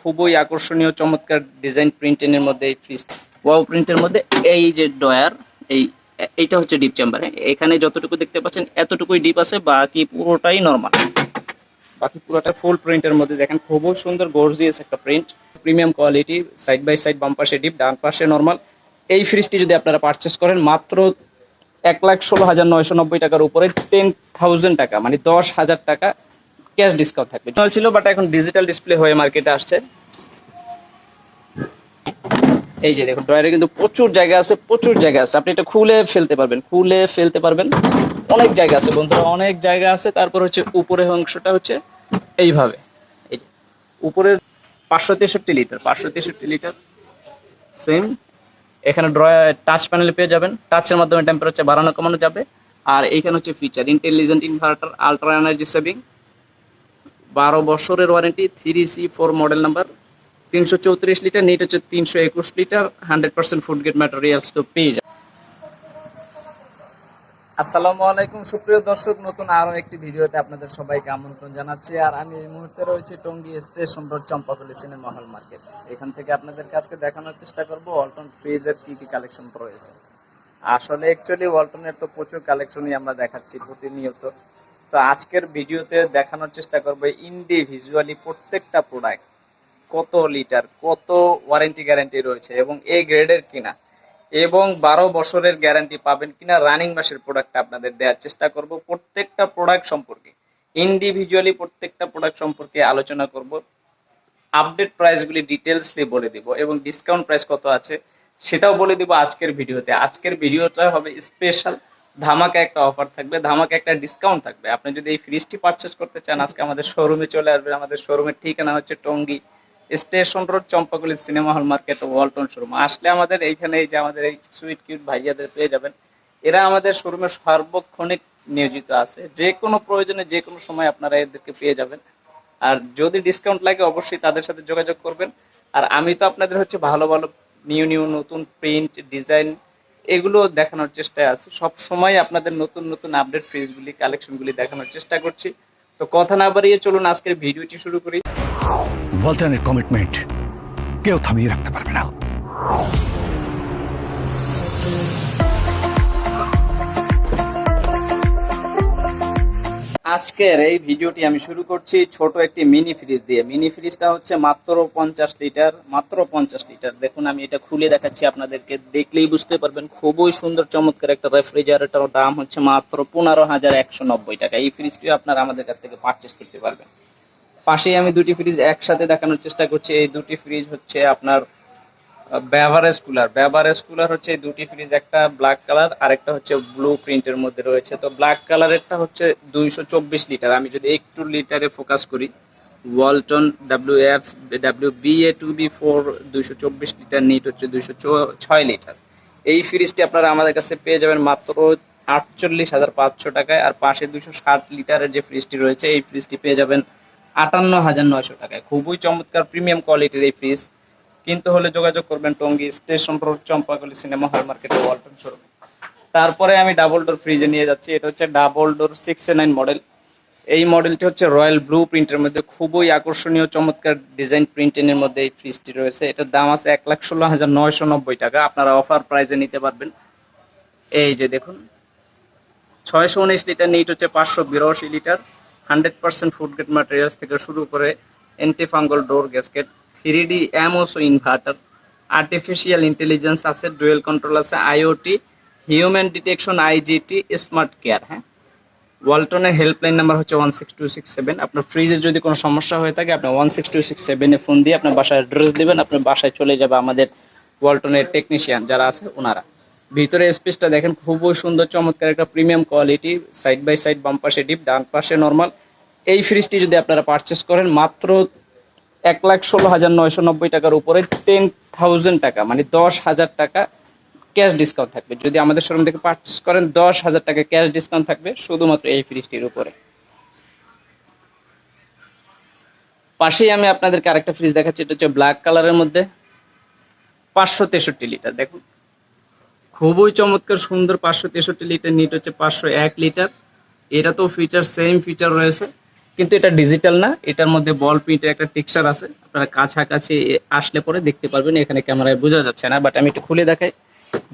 খুবই আকর্ষণীয়, চমৎকার ডিজাইন প্রিন্টের মধ্যে এই ফ্রিজ ওয়াও প্রিন্টের মধ্যে এই যে ডয়ার এই, এইটা হচ্ছে ডিপ চেম্বার এখানে যতটুকু দেখতে পাচ্ছেন, এতটুকুই ডিপ আছে, বাকি পুরোটাই নর্মাল বাকি পুরোটা ফুল প্রিন্টের মধ্যে দেখেন, খুবই সুন্দর গর্জিয়াস একটা print premium quality side by side বাম পাশে ডিপ ডান পাশে নর্মাল এই ফ্রিজটি যদি আপনারা পারচেস করেন, মাত্র এক লাখ ষোলো হাজার নয়শো নব্বই টাকার উপরে টেন থাউজেন্ড টাকা মানে দশ হাজার টাকা ক্যাশ ডিসকাউন্ট থাকবে। ছিল বাট এখন ডিজিটাল ডিসপ্লে হয়ে মার্কেটে আসছে। এই যে দেখুন ড্রয়ারে কিন্তু প্রচুর জায়গা আছে, প্রচুর জায়গা আছে। আপনি এটা খুলে ফেলতে পারবেন, খুলে ফেলতে পারবেন। অনেক জায়গা আছে বন্ধুরা, অনেক জায়গা আছে। তারপর হচ্ছে উপরের অংশটা হচ্ছে এইভাবে। এই উপরের পাঁচশো তেষট্টি লিটার পাঁচশো তেষট্টি লিটার সেম এখানে ড্রয়ার টাচ প্যানেলে পেয়ে যাবেন। টাচের মাধ্যমে টেম্পারেচার বাড়ানো কমানো যাবে। আর এইখানে হচ্ছে feature intelligent inverter ultra energy saving বারো বছরের warranty three C four model number তিনশো চৌত্রিশ লিটার নেট হচ্ছে তিনশো একুশ litre hundred percent food grade materials তো পেয়ে যাবে আসসালামু আলাইকুম, সুপ্রিয় দর্শক, নতুন আরও একটি ভিডিওতে আপনাদের সবাইকে আমন্ত্রণ জানাচ্ছি। আর আমি এই মুহূর্তে রয়েছে Tongi station road Champakali cinema hall market এখান থেকে আপনাদের কাছকে দেখানোর চেষ্টা করব ওয়ালটন ফ্রিজের কি কি কালেকশন রয়েছে। আসলে অ্যাকচুয়ালি ওয়ালটনের তো প্রচুর কালেকশনই আমরা দেখাচ্ছি প্রতিনিয়ত। তো আজকের ভিডিওতে দেখানোর চেষ্টা করব ইন্ডিভিজুয়ালি প্রত্যেকটা প্রোডাক্ট কত লিটার কত ওয়ারেন্টি গ্যারান্টি রয়েছে এবং এই গ্রেডের কিনা, এবং বারো বছরের গ্যারান্টি পাবেন কিনা রানিং মাসের প্রোডাক্ট আপনাদের দেওয়ার চেষ্টা করব। প্রত্যেকটা প্রোডাক্ট সম্পর্কে ইন্ডিভিজুয়ালি প্রত্যেকটা প্রোডাক্ট সম্পর্কে আলোচনা করব। আপডেট প্রাইসগুলি ডিটেলসলি বলে দিব এবং ডিসকাউন্ট প্রাইস কত আছে সেটাও বলে দিব আজকের ভিডিওতে। আজকের ভিডিওটা হবে স্পেশাল ধামাকা একটা অফার থাকবে, ধামাকা একটা ডিসকাউন্ট থাকবে। আপনি যদি এই ফ্রিজটি পারচেস করতে চান, আজকে আমাদের শোরুমে চলে আসবে। আমাদের শোরুমের ঠিকানা হচ্ছে Tongi station road, Champakali cinema hall market Walton showroom আসলে আমাদের এইখানে এই যে আমাদের এই সুইট কিউট ভাইয়াদের পেয়ে যাবেন। এরা আমাদের শোরুমে সার্বক্ষণিক নিয়োজিত আছে। যে কোনো প্রয়োজনে, যে কোনো সময় আপনারা এদেরকে পেয়ে যাবেন। আর যদি ডিসকাউন্ট লাগে, অবশ্যই তাদের সাথে যোগাযোগ করবেন। আর আমি তো আপনাদের হচ্ছে ভালো ভালো নিউ নিউ, নতুন প্রিন্ট ডিজাইন এগুলো দেখানোর চেষ্টায় আছি। সব সময় আপনাদের নতুন নতুন আপডেট ফ্রিজগুলি কালেকশনগুলি দেখানোর চেষ্টা করছি। তো কথা না বাড়িয়ে চলুন আজকের ভিডিওটি শুরু করি। ওয়ালটনের কমিটমেন্ট কেউ থামিয়ে রাখতে পারবে না। আজকের এই ভিডিওটি আমি শুরু করছি ছোট একটি মিনি ফ্রিজ দিয়ে। মিনি ফ্রিজটা হচ্ছে মাত্র পঞ্চাশ লিটার মাত্র পঞ্চাশ লিটার দেখুন, আমি এটা খুলে দেখাচ্ছি আপনাদেরকে। দেখলেই বুঝতে পারবেন, খুবই সুন্দর, চমৎকার একটা রেফ্রিজারেটর দাম হচ্ছে মাত্র পনেরো হাজার একশো নব্বই টাকা। এই ফ্রিজটিও আপনারা আমাদের কাছ থেকে পারচেস করতে পারবেন। পাশেই আমি দুটি ফ্রিজ একসাথে দেখানোর চেষ্টা করছি। এই দুটি ফ্রিজ হচ্ছে আপনার ব্যাভারেজ কুলার ব্যাভারেজ কুলার হচ্ছে এই দুটি ফ্রিজ, একটা ব্ল্যাক কালার আর একটা হচ্ছে ব্লু প্রিন্টের মধ্যে রয়েছে। তো ব্ল্যাক কালারেরটা হচ্ছে দুইশো চব্বিশ লিটার আমি যদি একটু লিটারে ফোকাস করি Walton W F W B A two B four দুইশো চব্বিশ লিটার নিট হচ্ছে দুইশো ছয় লিটার এই ফ্রিজটি আপনারা আমাদের কাছে পেয়ে যাবেন মাত্র আটচল্লিশ হাজার পাঁচশো টাকায়, আর পাশে দুশো ষাট লিটারের যে ফ্রিজটি রয়েছে, এই ফ্রিজটি পেয়ে যাবেন আটান্ন হাজার নয়শো টাকায়। খুবই চমৎকার প্রিমিয়াম কোয়ালিটির এই ফ্রিজ কিন্তু হলে যোগাযোগ করবেন Tongi station road Champakali cinema hall মার্কেটে, ওয়ালটন শোরুমে। তারপরে আমি ডাবল ডোর ফ্রিজে নিয়ে যাচ্ছি। এটা হচ্ছে double door six nine model. এই মডেলটি হচ্ছে রয়্যাল ব্লু প্রিন্টের মধ্যে। খুবই আকর্ষণীয়, চমৎকার ডিজাইন প্রিন্টের মধ্যে এই ফ্রিজটি রয়েছে। এটার দাম আছে এক লাখ ষোলো হাজার নয়শো নব্বই টাকা। আপনারা অফার প্রাইজে নিতে পারবেন। এই যে দেখুন, ছয়শো উনিশ লিটার, নিট হচ্ছে পাঁচশো বিরাশি litre. Hundred percent food grade materials থেকে শুরু করে antifungal door gasket three D অ্যামোসো inverter artificial intelligence আছে ডুয়েল কন্ট্রোল আছে IoT human detection IGT smart care হ্যাঁ? ওয়ালটনের হেল্পলাইন নাম্বার হচ্ছে one six two six seven আপনার ফ্রিজে যদি কোনো সমস্যা হয়ে থাকে আপনি ওয়ান সিক্স টু সিক্স সেভেনে ফোন দিয়ে আপনার বাসায় অ্যাড্রেস দেবেন, আপনার বাসায় চলে যাবে আমাদের ওয়ালটনের টেকনিশিয়ান যারা আছে ওনারা। ভিতরে স্পেসটা দেখেন, খুবই সুন্দর, চমৎকার একটা premium quality side by side বাম পাশে ডিপ ডান পাশে নর্মাল এই ফ্রিজটি যদি আপনারা পারচেস করেন, মাত্র এক লাখ ষোলো হাজার নয়শো নব্বই টাকার উপরে টেন থাউজেন্ড টাকা মানে দশ হাজার টাকা ক্যাশ ডিসকাউন্ট থাকবে। যদি আমাদের শোরুম থেকে পারচেস করেন, দশ হাজার টাকা ক্যাশ ডিসকাউন্ট থাকবে শুধুমাত্র এই ফ্রিজটির উপরে। পাশেই আমি আপনাদেরকে আরেকটা ফ্রিজ দেখাচ্ছি, এটা হচ্ছে ব্ল্যাক কালারের মধ্যে পাঁচশো তেষট্টি লিটার দেখুন। খুবই চমৎকার, সুন্দর পাঁচশো তেষট্টি লিটার নিট হচ্ছে পাঁচশো এক লিটার এটা তো ফিচার সেম ফিচার রয়েছে। কিন্তু এটা ডিজিটাল না, এটার মধ্যে বল প্রিন্টের একটা টেক্সচার আছে। আপনারা কাছাকাছি আসলে পরে দেখতে পারবেন, এখানে ক্যামেরায় বোঝা যাচ্ছে না বাট আমি একটু খুলে দেখাই।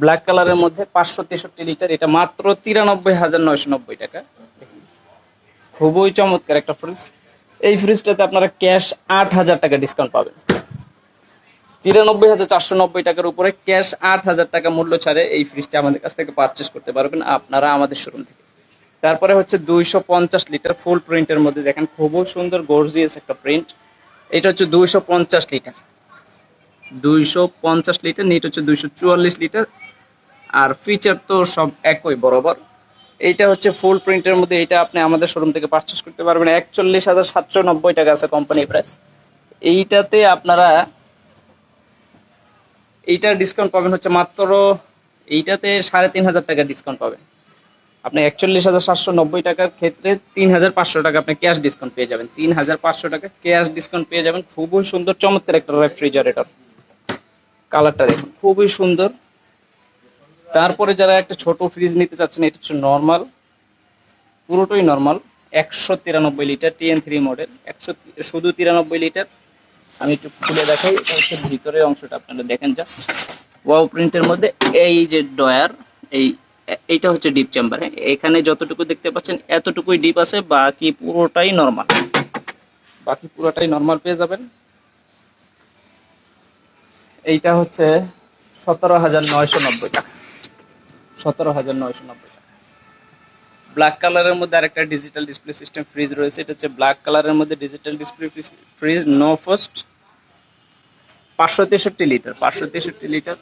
ব্ল্যাক কালারের মধ্যে পাঁচশো তেষট্টি লিটার এটা মাত্র তিরানব্বই হাজার নয়শো নব্বই টাকা। খুবই চমৎকার একটা ফ্রিজ এই ফ্রিজটাতে আপনারা ক্যাশ আট হাজার টাকা ডিসকাউন্ট পাবেন। তিরানব্বই হাজার চারশো নব্বই টাকার উপরে ক্যাশ আট হাজার টাকা মূল্য ছাড়ে এই ফ্রিজটা আমাদের কাছ থেকে পারচেস করতে পারবেন আপনারা আমাদের শোরুম থেকে। তারপরে হচ্ছে দুইশো পঞ্চাশ লিটার ফুল প্রিন্টের মধ্যে দেখেন খুবই সুন্দর গর্জিয়াস একটা প্রিন্ট। এটা হচ্ছে দুইশো পঞ্চাশ লিটার। দুইশো পঞ্চাশ লিটার, নিট হচ্ছে দুইশো চুয়াল্লিশ লিটার। আর ফিচার তো সব একই, বরাবর। এইটা হচ্ছে ফুল প্রিন্টের মধ্যে এটা আপনি আমাদের শোরুম থেকে পারচেস করতে পারবেন। একচল্লিশ হাজার সাতশো নব্বই টাকা আছে কোম্পানি প্রাইস এইটাতে আপনারা এইটার ডিসকাউন্ট পাবেন হচ্ছে মাত্র, এইটাতে সাড়ে তিন হাজার টাকা ডিসকাউন্ট পাবেন। আপনি একচল্লিশ হাজার সাতশো নব্বই টাকার ক্ষেত্রে তিন হাজার পাঁচশো টাকা আপনি ক্যাশ ডিসকাউন্ট পেয়ে যাবেন। তিন হাজার পাঁচশো টাকা ক্যাশ ডিসকাউন্ট পেয়ে যাবেন। খুবই সুন্দর, চমৎকার একটা রেফ্রিজারেটর কালারটা দেখুন, খুবই সুন্দর। তারপরে যারা একটা ছোট ফ্রিজ নিতে চাচ্ছেন, এটা হচ্ছে নর্মাল পুরোটাই নর্মাল একশো তিরানব্বই লিটার টিএন থ্রি মডেল একশো শুধু তিরানব্বই লিটার আমি একটু খুলে দেখাই ভিতরের অংশটা আপনারা দেখেন জাস্ট ওয়াও প্রিন্টের মধ্যে এই যে ডয়ার এই এইটা হচ্ছে ডিপ চেম্বার এখানে যতটুকু দেখতে পাচ্ছেন, এতটুকুই ডিপ আছে, বাকি পুরোটাই নর্মাল বাকি পুরোটাই নর্মাল পেয়ে যাবেন। এইটা হচ্ছে সতেরো হাজার নয়শো নব্বই টাকা। সতেরো হাজার নয়শো নব্বই টাকা। ব্ল্যাক কালারের মধ্যে আরেকটা ডিজিটাল ডিসপ্লে সিস্টেম ফ্রিজ রয়েছে। এটা হচ্ছে ব্ল্যাক কালারের মধ্যে digital display fridge no frost পাঁচশো তেষট্টি লিটার পাঁচশো তেষট্টি লিটার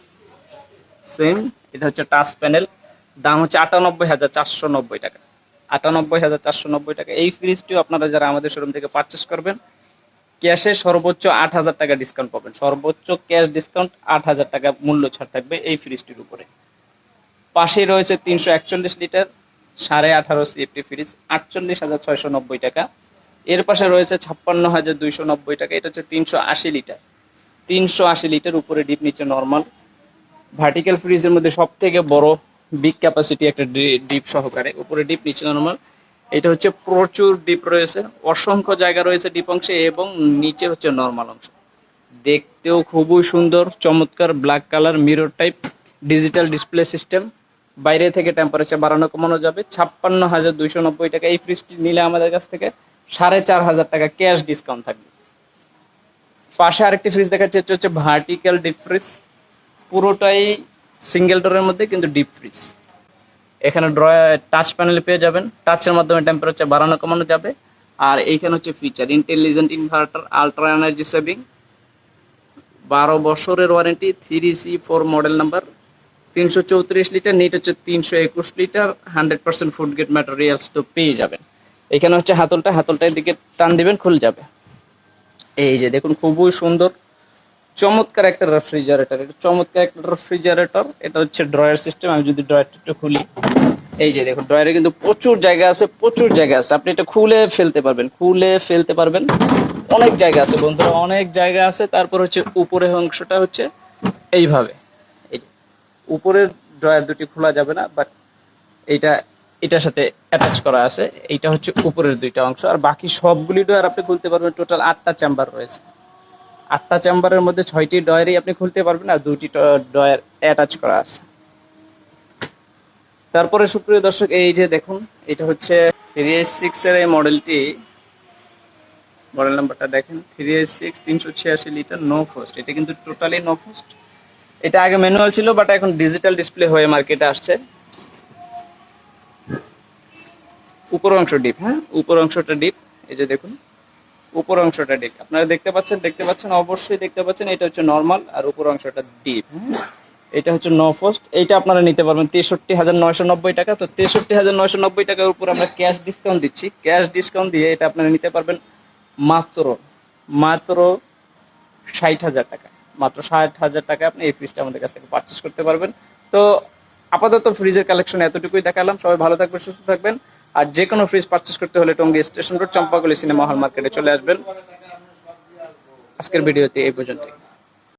সেম এটা হচ্ছে টাচ প্যানেল দাম হচ্ছে আটানব্বই হাজার চারশো নব্বই টাকা। আটানব্বই হাজার চারশো নব্বই টাকা। এই ফ্রিজটিও আপনারা যারা আমাদের শোরুম থেকে পারচেস করবেন ক্যাশে সর্বোচ্চ আট হাজার টাকা ডিসকাউন্ট পাবেন। সর্বোচ্চ ক্যাশ ডিসকাউন্ট আট হাজার টাকা মূল্য ছাড় থাকবে এই ফ্রিজটির উপরে। পাশে রয়েছে তিনশো একচল্লিশ লিটার, সাড়ে আঠারো সিএফটি ফ্রিজ আটচল্লিশ হাজার ছয়শো নব্বই টাকা। এর পাশে রয়েছে ছাপ্পান্ন হাজার দুইশো নব্বই টাকা। এটা হচ্ছে তিনশো আশি লিটার। তিনশো আশি লিটার উপরে ডিপ নিচে নর্মাল ভার্টিক্যাল ফ্রিজের মধ্যে সব থেকে বড় বিগ ক্যাপাসিটি একটা ডিপ সহকারে। উপরে ডিপ নিচে নর্মাল এটা হচ্ছে প্রচুর ডিপ রয়েছে। অসংখ্য জায়গা রয়েছে ডিপ অংশে এবং নিচে হচ্ছে নর্মাল অংশ। দেখতেও খুবই সুন্দর, চমৎকার black colour mirror type digital display system বাইরে থেকে টেম্পারেচার বাড়ানো, কমানো যাবে। ছাপ্পান্ন হাজার দুইশো নব্বই টাকা এই ফ্রিজটি নিলে আমাদের কাছ থেকে সাড়ে চার হাজার টাকা ক্যাশ ডিসকাউন্ট থাকবে। পাশে আরেকটি ফ্রিজ দেখাচ্ছে হচ্ছে ভার্টিক্যাল ডিপ ফ্রিজ পুরোটাই সিঙ্গেল ডোরের মধ্যে কিন্তু ডিপ ফ্রিজ এখানে ড্রয়ার টাচ প্যানেল পেয়ে যাবেন। টাচের মাধ্যমে টেম্পারেচার বাড়ানো কমানো যাবে। আর এইখানে হচ্ছে feature intelligent inverter ultra energy saving বারো বছরের warranty three C four model number তিনশো চৌত্রিশ লিটার নিট হচ্ছে তিনশো একুশ litre hundred percent food grade materials তো পেয়ে যাবেন। এখানে হচ্ছে হাতলটা, হাতলটার দিকে টান দিবেন, খুলে যাবে। এই যে দেখুন, খুবই সুন্দর চমৎকার একটা রেফ্রিজারেটর এটা চমৎকার একটা রেফ্রিজারেটর এটা হচ্ছে ড্রয়ার সিস্টেম আমি যদি ড্রয়ারটা একটু খুলি। এই যে দেখুন ড্রয়ারে কিন্তু প্রচুর জায়গা আছে, প্রচুর জায়গা আছে। আপনি এটা খুলে ফেলতে পারবেন, খুলে ফেলতে পারবেন। অনেক জায়গা আছে বন্ধুরা, অনেক জায়গা আছে। তারপর হচ্ছে উপরের অংশটা হচ্ছে এইভাবে। এই উপরের ড্রয়ার দুটি খোলা যাবে না বাট এইটা, এটার সাথে অ্যাটাচ করা আছে। এইটা হচ্ছে উপরের দুইটা অংশ, আর বাকি সবগুলি ড্রয়ার আপনি খুলতে পারবেন। টোটাল আটটা চেম্বার রয়েছে। আটটা চেম্বারের মধ্যে ছয়টি ডয়ারই আপনি খুলতে পারবেন আর দুইটি ডয়ার অ্যাটাচ করা আছে। তারপরে সুপ্রিয় দর্শক, এই যে দেখুন, এটা হচ্ছে থ্রি এইচ সিক্স এর এই মডেলটি মডেল নাম্বারটা দেখেন থ্রি এইচ সিক্স তিনশো ছিয়াশি লিটার নো ফোস্ট এটা কিন্তু টোটালি নো ফোস্ট এটা আগে ম্যানুয়াল ছিল বাট এখন ডিজিটাল ডিসপ্লে হয়ে মার্কেটে আসছে। উপর অংশ ডিপ হ্যাঁ? উপর অংশটা ডিপ এই যে দেখুন। উপর অংশটা ডিপ। আপনারা দেখতে পাচ্ছেন দেখতে পাচ্ছেন, অবশ্যই দেখতে পাচ্ছেন, এটা হচ্ছে নর্মাল আর উপর অংশটা ডিপ এটা হচ্ছে ন ফার্স্ট এইটা আপনারা নিতে পারবেন তেষট্টি হাজার নয়শো নব্বই টাকা। তো তেষট্টি হাজার নয়শো নব্বই টাকার উপর আমরা ক্যাশ ডিসকাউন্ট দিচ্ছি। ক্যাশ ডিসকাউন্ট দিয়ে এটা আপনারা নিতে পারবেন মাত্র মাত্র ষাট হাজার টাকা। মাত্র ষাট হাজার টাকা আপনি এই ফ্রিজটা আমাদের কাছ থেকে পারচেস করতে পারবেন। তো আপাতত ফ্রিজের কালেকশন এতটুকুই দেখালাম। সবাই ভালো থাকবেন, সুস্থ থাকবেন। আর যে কোনো ফ্রিজ পারচেস করতে হলে Tongi station road Champakali cinema hall মার্কেটে চলে আসবেন। আজকের ভিডিওতে এই পর্যন্তই।